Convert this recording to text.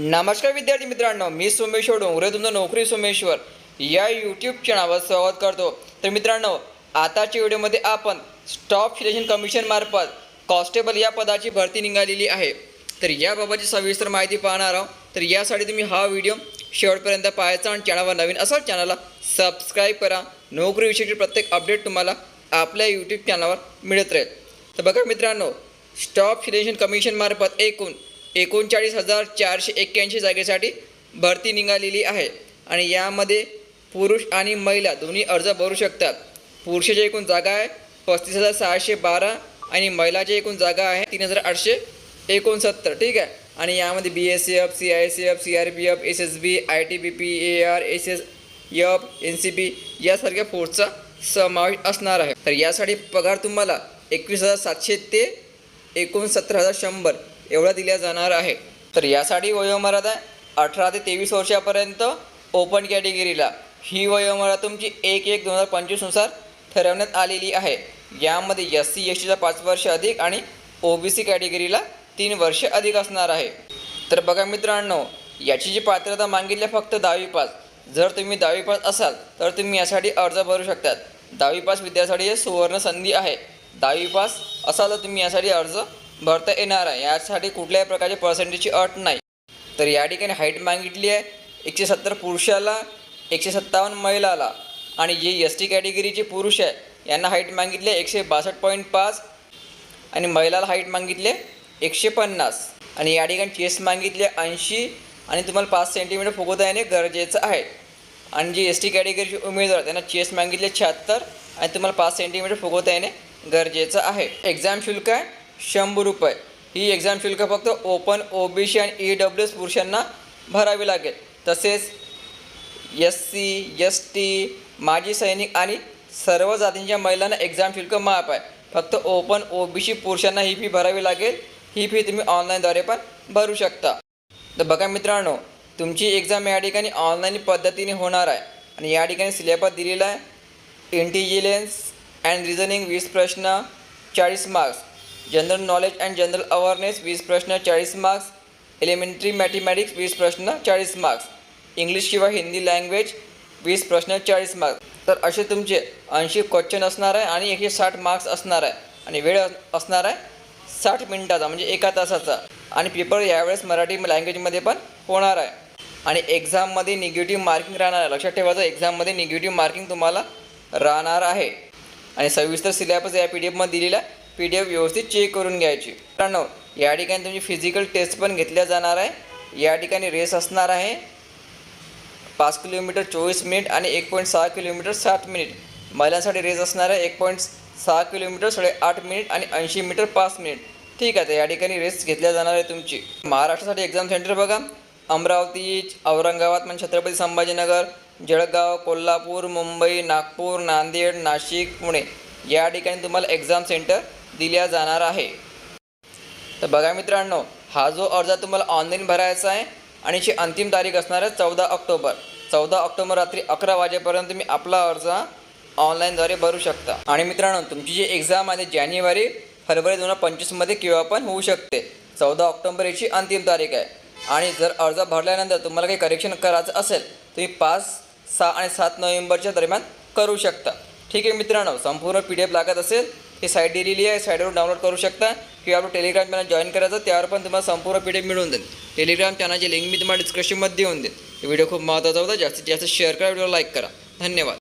नमस्कार विद्यार्थी मित्रांनो मी सोमेश्वर डोंगरे तुमचं नोकरी सोमेश्वर या यूट्यूब चॅनलवर स्वागत करतो. तर मित्रांनो आताच्या व्हिडिओमध्ये आपण स्टॉप सिलेक्शन कमिशन मार्फत कॉन्स्टेबल या पदाची भरती निघालेली आहे. तर याबाबतची सविस्तर माहिती पाहणार आहोत. तर यासाठी तुम्ही हा व्हिडिओ शेवटपर्यंत पाहायचा आणि चॅनलवर नवीन असाल चॅनलला सबस्क्राईब करा. नोकरीविषयीची प्रत्येक अपडेट तुम्हाला आपल्या यूट्यूब चॅनलवर मिळत राहील. तर बघा मित्रांनो स्टॉप सिलेक्शन कमिशनमार्फत एकूण एकोणचाळीस हजार चारशे एक्क्याऐंशी जागेसाठी भरती निघालेली आहे. आणि यामध्ये पुरुष आणि महिला दोन्ही अर्ज भरू शकतात. पुरुषाच्या एकूण जागा आहे पस्तीस हजार सहाशे बारा आणि महिलाच्या एकूण जागा आहे तीन हजार आठशे एकोणसत्तर. ठीक आहे? आणि यामध्ये B S C F C I C F C R P F S S B I T B P A R S S F N C B यासारख्या फोर्सचा समावेश असणार आहे. तर यासाठी पगार तुम्हाला एकवीस हजार सातशे ते एकोणसत्तर हजार शंभर. एवढा दिल्या जाणार आहे. तर यासाठी वयोमर्यादा अठरा ते तेवीस वर्षापर्यंत ओपन कॅटेगरीला ही वयोमर्यादा तुमची एक एक दोन हजार पंचवीसनुसार ठरवण्यात आलेली आहे. यामध्ये एस सी एस टीला पाच वर्ष अधिक आणि ओ बी सी कॅटेगरीला तीन वर्ष अधिक असणार आहे. तर बघा मित्रांनो याची जी पात्रता मागितली फक्त दहावी पास. जर तुम्ही दहावी पास असाल तर तुम्ही यासाठी अर्ज भरू शकतात. दहावी पास विद्यार्थ्यासाठी हे सुवर्ण संधी आहे. दहावी पास असाल तर तुम्ही यासाठी अर्ज भरता येणार आहे. यासाठी कुठल्याही प्रकारची पर्सेंटेजची अट नाही. तर या ठिकाणी हाईट मागितली आहे. एकशे सत्तर पुरुषाला एकशे सत्तावन्न महिलाला आणि जे एस टी कॅटेगरीचे पुरुष आहे यांना हाईट मागितली आहे एकशे बासष्ट पॉईंट पाच आणि महिलाला हाईट मागितली आहे एकशे पन्नास. आणि या ठिकाणी चेस्ट मागितली आहे ऐंशी आणि तुम्हाला पाच सेंटीमीटर फुगवता येणे गरजेचं आहे. आणि जी एस टी कॅटेगरीचे उमेदवार त्यांना चेस्ट मागितले शहात्तर आणि तुम्हाला पाच सेंटीमीटर फुगवता येणे गरजेचं आहे. एक्झाम शुल्क आहे. शंभर रुपये. ही एक्झाम शुल्क फक्त ओपन ओ बी सी आणि ई डब्ल्यू एस पुरुषांना भरावी लागेल. तसेच एस सी एस टी माजी सैनिक आणि सर्व जातींच्या महिलांना एक्झाम शुल्क माफ आहे. फक्त ओपन ओ बी सी पुरुषांना ही फी भरावी लागेल. ही फी तुम्ही ऑनलाईनद्वारे पण भरू शकता. तर बघा मित्रांनो तुमची एक्झाम या ठिकाणी ऑनलाईन पद्धतीने होणार आहे. आणि या ठिकाणी सिलेबस दिलेला आहे. इंटेलिजन्स अँड रिझनिंग वीस प्रश्न चाळीस marks general knowledge and general awareness वीस प्रश्न चाळीस मार्क्स एलिमेंटरी मॅथमॅटिक्स वीस प्रश्न चाळीस मार्क्स इंग्लिश किंवा हिंदी लँग्वेज वीस प्रश्न चाळीस मार्क्स तर असे तुमचे ऐंशी क्वेश्चन असणार आहे आणि एकशे साठ मार्क्स असणार आहे. आणि वेळ अस- असणार आहे साठ मिनिटाचा म्हणजे एका तासाचा. आणि पेपर यावेळेस मराठी लँग्वेजमध्ये पण होणार आहे. आणि एक्झाममध्ये निगेटिव्ह मार्किंग राहणार आहे. लक्षात ठेवायचं एक्झाममध्ये निगेटिव्ह मार्किंग तुम्हाला राहणार आहे. आणि सविस्तर सिलेबस या पी डी एफमध्ये दिलेला आहे. पी डी एफ व्यवस्थित चेक करून घ्यायची. मित्रांनो या ठिकाणी तुमची फिजिकल टेस्ट पण घेतल्या जाणार आहे. या ठिकाणी रेस असणार आहे. पाच किलोमीटर चोवीस मिनिट आणि एक पॉईंट सहा किलोमीटर सात मिनिट. महिलांसाठी रेस असणार आहे. एक पॉईंट सहा किलोमीटर साडे आठ मिनिट आणि ऐंशी मीटर पाच मिनिट. ठीक आहे तर या ठिकाणी रेस घेतल्या जाणार आहे तुमची. महाराष्ट्रासाठी एक्झाम सेंटर बघा. अमरावती औरंगाबाद म्हणजे छत्रपती संभाजीनगर जळगाव कोल्हापूर मुंबई नागपूर नांदेड नाशिक पुणे. या ठिकाणी तुम्हाला एक्झाम सेंटर दिल्या जाणार आहे. तर बघा मित्रांनो हा जो अर्ज तुम्हाला ऑनलाईन भरायचा आहे आणि याची अंतिम तारीख असणार आहे चौदा ऑक्टोबर. चौदा ऑक्टोबर रात्री अकरा वाजेपर्यंत तुम्ही आपला अर्ज ऑनलाईनद्वारे भरू शकता. आणि मित्रांनो तुमची जी एक्झाम आहे जानेवारी फरवरी दोन हजार पंचवीसमध्ये केव्हा पण होऊ शकते. चौदा ऑक्टोबर याची अंतिम तारीख आहे. आणि जर अर्ज भरल्यानंतर तुम्हाला काही करेक्शन करायचं असेल तुम्ही पाच सहा आणि सात नोव्हेंबरच्या दरम्यान करू शकता. ठीक आहे मित्रांनो संपूर्ण पी डी एफ लागत असेल ही साईट दिलेली आहे. साईटवर डाउनलोड करू शकता. किंवा आपलं टेलिग्राम चॅनल जॉईन करायचं त्यावर पण तुम्हाला संपूर्ण पी डी एफ मिळून देईल टेलिग्राम चॅनलची लिंक मी तुम्हाला डिस्क्रिप्शनमध्ये देऊन देईल व्हिडिओ खूप महत्त्वाचा होता. जास्तीत जास्त शेअर करा व्हिडिओ लाईक करा. धन्यवाद.